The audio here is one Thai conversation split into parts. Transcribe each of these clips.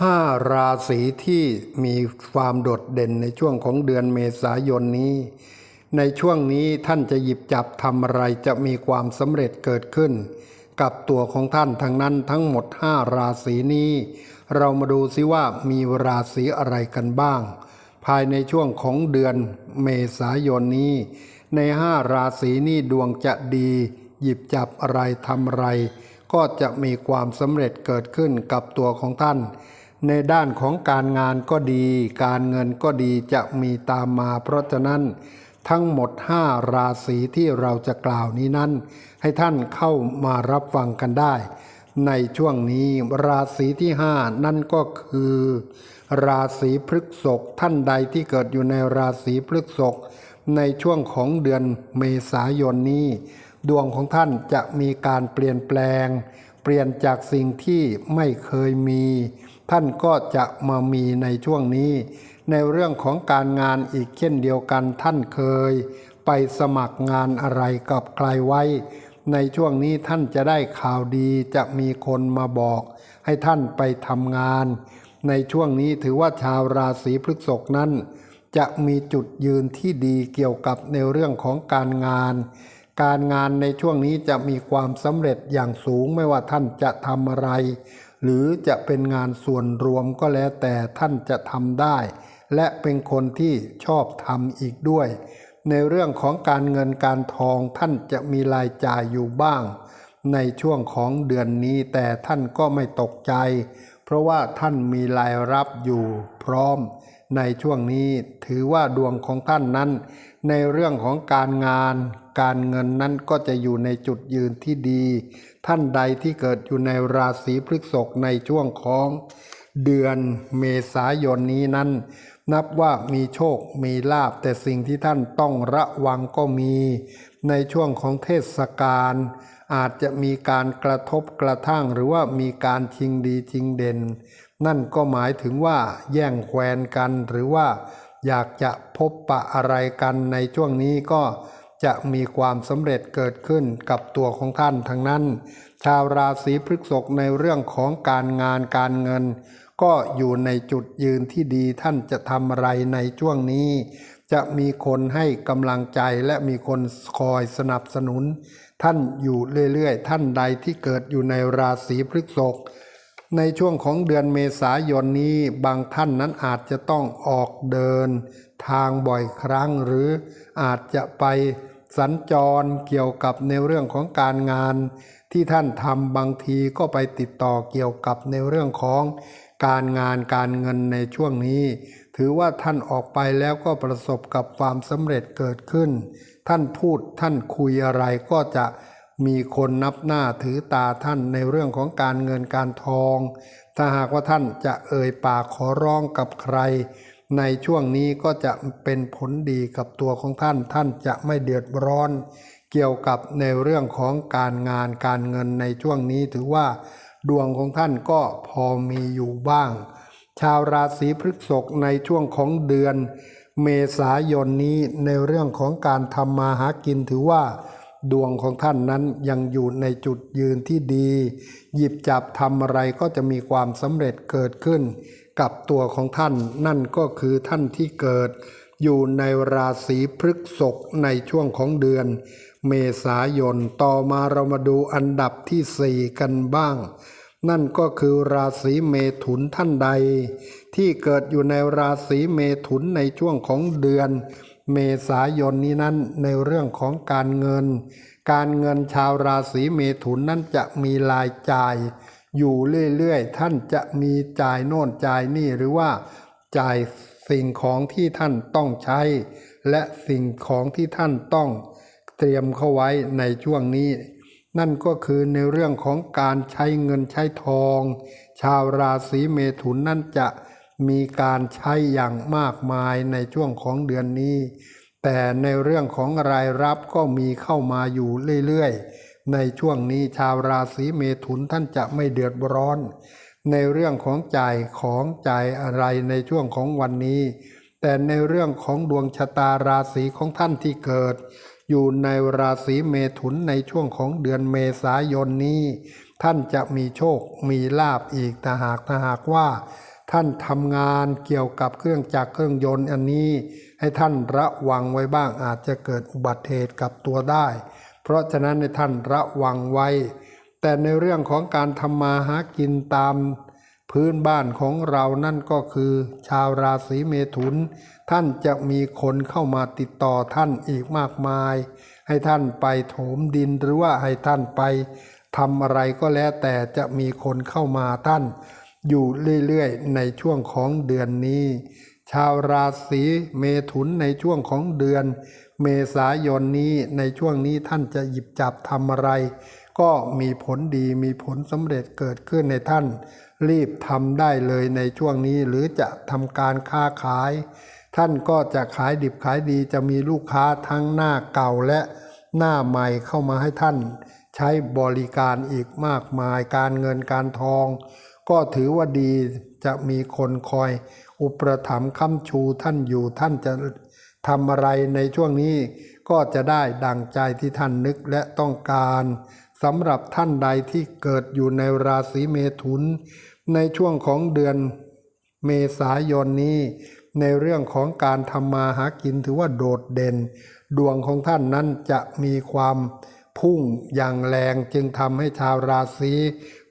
ห้าราศีที่มีความโดดเด่นในช่วงของเดือนเมษายนนี้ ในช่วงนี้ท่านจะหยิบจับทำอะไรจะมีความสำเร็จเกิดขึ้น กับตัวของท่านทั้งนั้นทั้งหมดห้าราศีนี้ เรามาดูซิว่ามีราศีอะไรกันบ้าง ภายในช่วงของเดือนเมษายนนี้ ในห้าราศีนี้ดวงจะดี หยิบจับอะไรทำอะไร ก็จะมีความสำเร็จเกิดขึ้นกับตัวของท่าน ในด้านของการงานก็ดี การเงินก็ดีจะมีตามมา เพราะฉะนั้นทั้งหมดห้าราศีที่เราจะกล่าวนี้นั้น ให้ท่านเข้ามารับฟังกันได้ ในช่วงนี้ราศีที่ห้านั่นก็คือ ราศีพฤษภท่านใดที่เกิดอยู่ในราศีพฤษภในช่วงของเดือนเมษายนนี้ ดวงของท่านจะมีการเปลี่ยนแปลง เปลี่ยนจากสิ่งที่ไม่เคยมี ท่านก็จะมามีในช่วงนี้ ในเรื่องของการงานอีกเช่นเดียวกันท่านเคย ไปสมัครงานอะไรกับใครไว้ ในช่วงนี้ท่านจะได้ข่าวดีจะมีคนมาบอก ให้ท่านไปทำงาน ในช่วงนี้ถือว่าชาวราศีพฤษภนั้น จะมีจุดยืนที่ดีเกี่ยวกับในเรื่องของการงาน การงานในช่วงนี้จะมีความสำเร็จอย่างสูงไม่ว่าท่านจะทำอะไร หรือจะเป็นงานส่วนรวมก็แล้วแต่ท่านจะทำได้ และเป็นคนที่ชอบทำอีกด้วย ในเรื่องของการเงินการทองท่านจะมีรายจ่ายอยู่บ้าง ในช่วงของเดือนนี้แต่ท่านก็ไม่ตกใจ เพราะว่าท่านมีรายรับอยู่พร้อม ในช่วงนี้ถือว่าดวงของท่านนั้น ในเรื่องของการงาน การเงินนั้นก็จะอยู่ในจุดยืนที่ดี ท่านใดที่เกิดอยู่ในราศีพฤษภในช่วงของเดือนเมษายนนี้นั้น นับว่ามีโชคมีลาบแต่สิ่งที่ท่านต้องระวังก็มี ในช่วงของเทศกาลอาจจะมีการกระทบกระทั่งหรือว่ามีการชิงดีชิงเด่น นั่นก็หมายถึงว่าแย่งแควนกันหรือว่าอยากจะพบปะอะไรกันในช่วงนี้ก็ จะมีความสำเร็จเกิดขึ้นกับตัวของท่านทั้งนั้น ชาวราศีพฤษภในเรื่องของการงานการเงิน ก็อยู่ในจุดยืนที่ดีท่านจะทำอะไรในช่วงนี้ จะมีคนให้กำลังใจและมีคนคอยสนับสนุน ท่านอยู่เรื่อยๆ ท่านใดที่เกิดอยู่ในราศีพฤษภในช่วงของเดือนเมษายนนี้บางท่านนั้นอาจจะต้องออกเดิน ทางบ่อยครั้งหรืออาจจะไป สัญจรเกี่ยวกับในเรื่องของการงาน ที่ท่านทำบางทีก็ไปติดต่อเกี่ยวกับในเรื่องของการงานการเงินในช่วงนี้ ถือว่าท่านออกไปแล้วก็ประสบกับความสำเร็จเกิดขึ้น ท่านพูดท่านคุยอะไรก็จะมีคนนับหน้าถือตาท่านในเรื่องของการเงินการทอง ถ้าหากว่าท่านจะเอ่ยปากขอร้องกับใคร ในช่วงนี้ก็จะเป็นผลดีกับตัวของท่าน ท่านจะไม่เดือดร้อน เกี่ยวกับในเรื่องของการงานการเงินในช่วงนี้ถือว่า ดวงของท่านก็พอมีอยู่บ้าง ชาวราศีพฤษภในช่วงของเดือน เมษายนนี้ในเรื่องของการทำมาหากินถือว่าดวงของท่านนั้นยังอยู่ในจุดยืนที่ดี หยิบจับทำอะไรก็จะมีความสำเร็จเกิดขึ้น กับตัวของท่านนั่นก็คือท่านที่เกิด อยู่ในราศีพฤษภในช่วงของเดือน เมษายนต่อมาเรามาดูอันดับที่สี่กันบ้าง นั่นก็คือราศีเมถุนท่านใด ที่เกิดอยู่ในราศีเมถุนในช่วงของเดือน เมษายนนี้นั้นในเรื่องของการเงิน การเงินชาวราศีเมถุนนั้นจะมีรายจ่าย อยู่เรื่อยๆ ท่านจะมีจ่ายโน่นจ่ายนี่หรือว่าจ่ายสิ่งของที่ท่านต้องใช้ และสิ่งของที่ท่านต้องเตรียมเข้าไว้ในช่วงนี้ นั่นก็คือในเรื่องของการใช้เงินใช้ทอง ชาวราศีเมถุนนั่นจะมีการใช้อย่างมากมายในช่วงของเดือนนี้ แต่ในเรื่องของรายรับก็มีเข้ามาอยู่เรื่อยๆ ในช่วงนี้ชาวราศีเมถุนท่านจะไม่เดือดร้อน ในเรื่องของจ่ายของจ่ายอะไรในช่วงของวันนี้ แต่ในเรื่องของดวงชะตาราศีของท่านที่เกิด อยู่ในราศีเมถุนในช่วงของเดือนเมษายนนี้ ท่านจะมีโชคมีลาบอีกแต่หากถ้าหากว่า ท่านทำงานเกี่ยวกับเครื่องจักรเครื่องยนต์อันนี้ ให้ท่านระวังไว้บ้างอาจจะเกิดอุบัติเหตุกับตัวได้ เพราะฉะนั้นให้ท่านระวังไว้ แต่ในเรื่องของการทำมาหากินตามพื้นบ้านของเรานั่นก็คือ ชาวราศีเมถุน ท่านจะมีคนเข้ามาติดต่อท่านอีกมากมาย ให้ท่านไปโถมดินหรือว่าให้ท่านไปทำอะไรก็แล้วแต่จะมีคนเข้ามาท่าน อยู่เรื่อยๆ ในช่วงของเดือนนี้ ชาวราศีเมถุนในช่วงของเดือน เมษายนนี้ในช่วงนี้ท่านจะหยิบจับทำอะไร ก็มีผลดีมีผลสำเร็จเกิดขึ้นในท่าน รีบทำได้เลยในช่วงนี้หรือจะทำการค้าขาย ท่านก็จะขายดิบขายดีจะมีลูกค้าทั้งหน้าเก่าและหน้าใหม่เข้ามาให้ท่าน ใช้บริการอีกมากมายการเงินการทอง ก็ถือว่าดีจะมีคนคอย อุปถัมภ์ค้ำชูท่านอยู่ท่านจะ ทำอะไรในช่วงนี้ก็จะได้ดังใจที่ท่านนึกและต้องการสำหรับท่านใดที่เกิดอยู่ในราศีเมถุน ในช่วงของเดือนเมษายนนี้ ในเรื่องของการทำมาหากินถือว่าโดดเด่น ดวงของท่านนั้นจะมีความ พุ่งอย่างแรงจึงทำให้ชาวราศี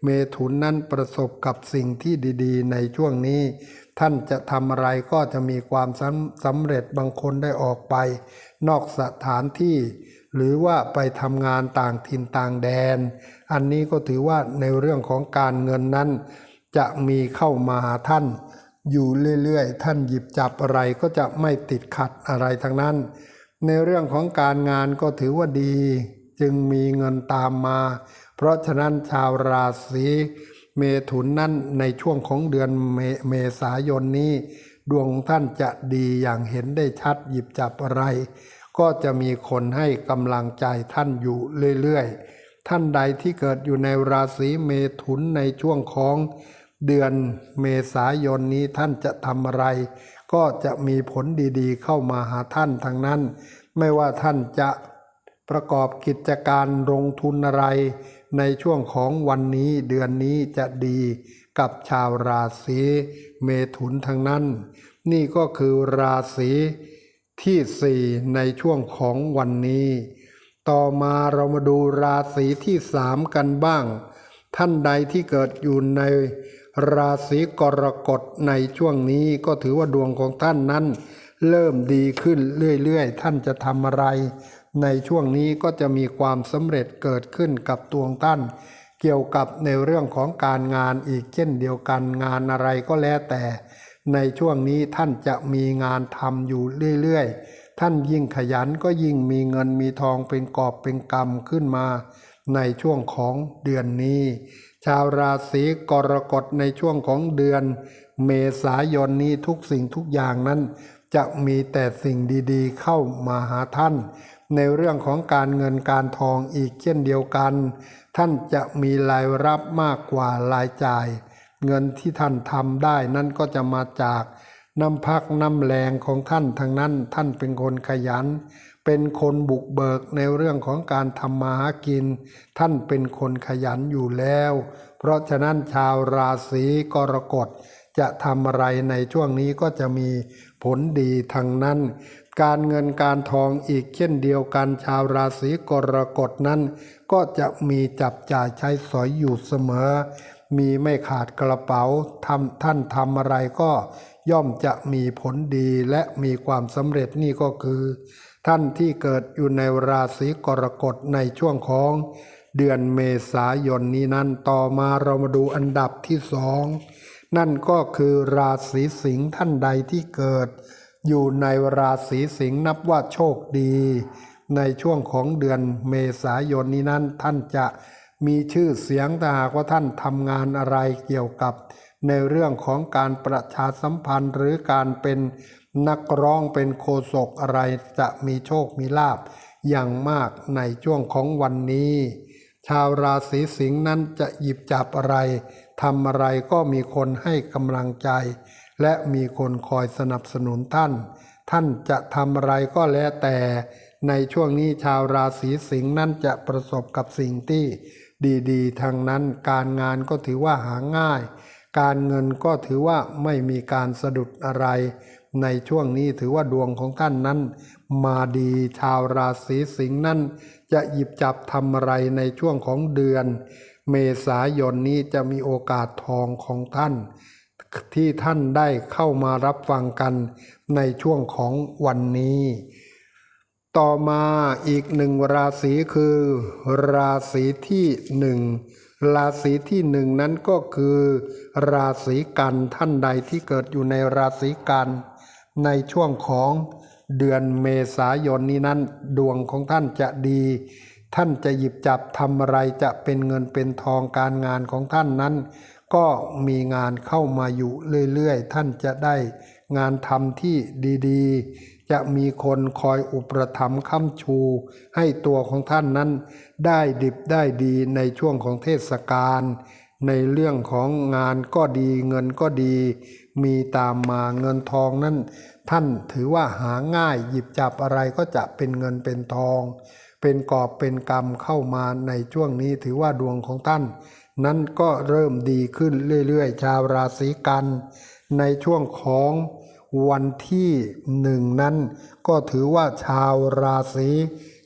เมถุนนั้นประสบกับสิ่งที่ดีๆ ในช่วงนี้ ท่านจะทำอะไรก็จะมีความสำสำเร็จบางคนได้ออกไป นอกสถานที่ หรือว่าไปทำงานต่างถิ่นต่างแดน อันนี้ก็ถือว่าในเรื่องของการเงินนั้น จะมีเข้ามาหาท่าน อยู่เรื่อยๆ ท่านหยิบจับอะไรก็จะไม่ติดขัดอะไรทั้งนั้น ในเรื่องของการงานก็ถือว่าดี จึงมีเงินตามมา เพราะฉะนั้นชาวราศีเมถุนนั้นในช่วงของเดือนเมเมษายนนี้ ดวงท่านจะดีอย่างเห็นได้ชัดหยิบจับอะไร ก็จะมีคนให้กำลังใจท่านอยู่เรื่อยๆ ท่านใดที่เกิดอยู่ในราศีเมถุนในช่วงของเดือนเมษายนนี้ท่านจะทำอะไร ก็จะมีผลดีๆ เข้ามาหาท่านทางนั้น ไม่ว่าท่านจะ ประกอบกิจการลงทุนอะไร ในช่วงของวันนี้เดือนนี้จะดีกับชาวราศีเมถุนทั้งนั้น นี่ก็คือราศีที่สี่ในช่วงของวันนี้ ต่อมาเรามาดูราศีที่สามกันบ้าง ท่านใดที่เกิดอยู่ในราศีกรกฎในช่วงนี้ก็ถือว่าดวงของท่านนั้น เริ่มดีขึ้นเรื่อยๆ ท่านจะทำอะไร ในช่วงนี้ก็จะมีความสำเร็จเกิดขึ้นกับตัวงท่าน เกี่ยวกับในเรื่องของการงานอีกเช่นเดียวกันงานอะไรก็แล้วแต่ ในช่วงนี้ท่านจะมีงานทำอยู่เรื่อยๆ ท่านยิ่งขยันก็ยิ่งมีเงินมีทองเป็นกอบเป็นกำขึ้นมา ในช่วงของเดือนนี้ ชาวราศีกรกฎในช่วงของเดือน เมษายนนี้ทุกสิ่งทุกอย่างนั้น จะมีแต่สิ่งดีๆ เข้ามาหาท่าน ในเรื่องของการเงินการทองอีกเช่นเดียวกัน ท่านจะมีรายรับมากกว่ารายจ่าย เงินที่ท่านทำได้นั่นก็จะมาจากน้ำพักน้ำแรงของท่านทั้งนั้นท่านเป็นคนขยัน เป็นคนบุกเบิกในเรื่องของการทำมาหากิน ท่านเป็นคนขยันอยู่แล้ว เพราะฉะนั้นชาวราศีกรกฎจะทำอะไรในช่วงนี้ก็จะมีผลดีทางนั้น การเงินการทองอีกเช่นเดียวกันชาวราศีกรกฎนั้น ก็จะมีจับจ่ายใช้สอยอยู่เสมอ มีไม่ขาดกระเป๋าทำท่านทำอะไรก็ย่อมจะมีผลดีและมีความสำเร็จนี่ก็คือ ท่านที่เกิดอยู่ในราศีกรกฎในช่วงของเดือนเมษายนนี้นั้นต่อมาเรามาดูอันดับที่สองนั่นก็คือราศีสิงห์ท่านใดที่เกิด อยู่ในราศีสิงห์นับว่าโชคดี ในช่วงของเดือนเมษายนนี้นั้นท่านจะมีชื่อเสียงถ้าหากว่าท่านทำงานอะไรเกี่ยวกับ ในเรื่องของการประชาสัมพันธ์หรือการเป็นนักร้องเป็นโคศกอะไรจะมีโชคมีลาบอย่างมากในช่วงของวันนี้ ชาวราศีสิงห์นั้นจะหยิบจับอะไรทำอะไรก็มีคนให้กำลังใจ และมีคนคอยสนับสนุนท่าน ท่านจะทำอะไรก็แล้วแต่ ในช่วงนี้ชาวราศีสิงห์นั้นจะประสบกับสิ่งที่ดีๆทางนั้นการงานก็ถือว่าหาง่าย การเงินก็ถือว่าไม่มีการสะดุดอะไร ในช่วงนี้ถือว่าดวงของท่านนั้น มาดีชาวราศีสิงห์นั้น จะหยิบจับทำอะไรในช่วงของเดือน เมษายนนี้จะมีโอกาสทองของท่าน ที่ท่านได้เข้ามารับฟังกันในช่วงของวันนี้ ต่อมาอีกหนึ่งราศีคือ ราศีที่หนึ่งราศีที่หนึ่งนั้นก็คือ ราศีกันท่านใดที่เกิดอยู่ในราศีกัน ในช่วงของเดือนเมษายนนี้นั้น ดวงของท่านจะดี ท่านจะหยิบจับทำอะไรจะเป็นเงินเป็นทองการงานของท่านนั้น ก็มีงานเข้ามาอยู่เรื่อยๆ ท่านจะได้งานทำที่ดีๆ จะมีคนคอยอุปถัมภ์ค้ำชู ให้ตัวของท่านนั้นได้ดิบได้ดีในช่วงของเทศกาลในเรื่องของงานก็ดีเงินก็ดี มีตามมาเงินทองนั้น ท่านถือว่าหาง่ายหยิบจับอะไรก็จะเป็นเงินเป็นทอง เป็นกอบเป็นกรรมเข้ามาในช่วงนี้ถือว่าดวงของท่าน นั้นก็เริ่มดีขึ้นเรื่อยๆ ชาวราศีกัน ในช่วงของวันที่หนึ่งนั้น ก็ถือว่าชาวราศี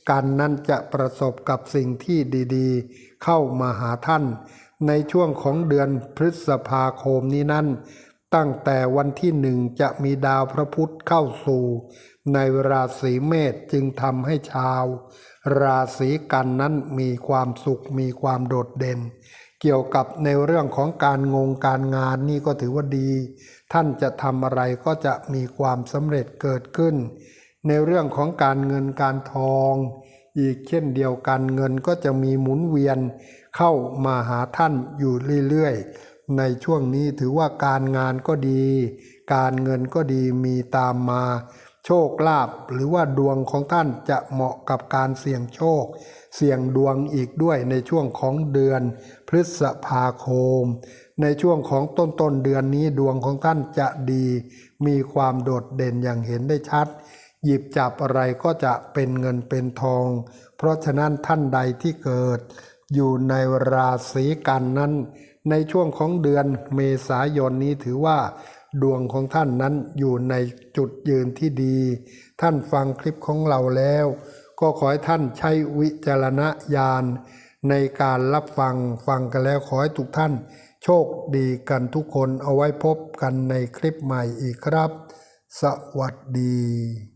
กันนั้นจะประสบกับสิ่งที่ดีๆ เข้ามาหาท่าน ในช่วงของเดือนพฤษภาคมนี้นั้น ตั้งแต่วันที่หนึ่งจะมีดาวพระพุธเข้าสู่ ในราศีเมษจึงทำให้ชาว ราศีกันนั้นมีความสุขมีความโดดเด่น เกี่ยวกับในเรื่องของการงงการงานนี่ก็ถือว่าดี ท่านจะทำอะไรก็จะมีความสำเร็จเกิดขึ้น ในเรื่องของการเงินการทอง อีกเช่นเดียวกันเงินก็จะมีหมุนเวียนเข้ามาหาท่านอยู่เรื่อยๆ ในช่วงนี้ถือว่าการงานก็ดี การเงินก็ดีมีตามมา โชคลาภหรือว่าดวงของท่านจะเหมาะกับการเสี่ยงโชค เสี่ยงดวงอีกด้วยในช่วงของเดือนพฤษภาคม ในช่วงของต้นต้นเดือนนี้ดวงของท่านจะดี มีความโดดเด่นอย่างเห็นได้ชัด หยิบจับอะไรก็จะเป็นเงินเป็นทอง เพราะฉะนั้นท่านใดที่เกิด อยู่ในราศีกันนั้น ในช่วงของเดือนเมษายนนี้ถือว่าดวงของท่านนั้นอยู่ในจุดยืนที่ดี ท่านฟังคลิปของเราแล้ว ก็ขอให้ท่านใช้วิจารณญาณในการรับฟังฟังกันแล้วขอให้ทุกท่าน โชคดีกันทุกคนเอาไว้พบกันในคลิปใหม่อีกครับ สวัสดี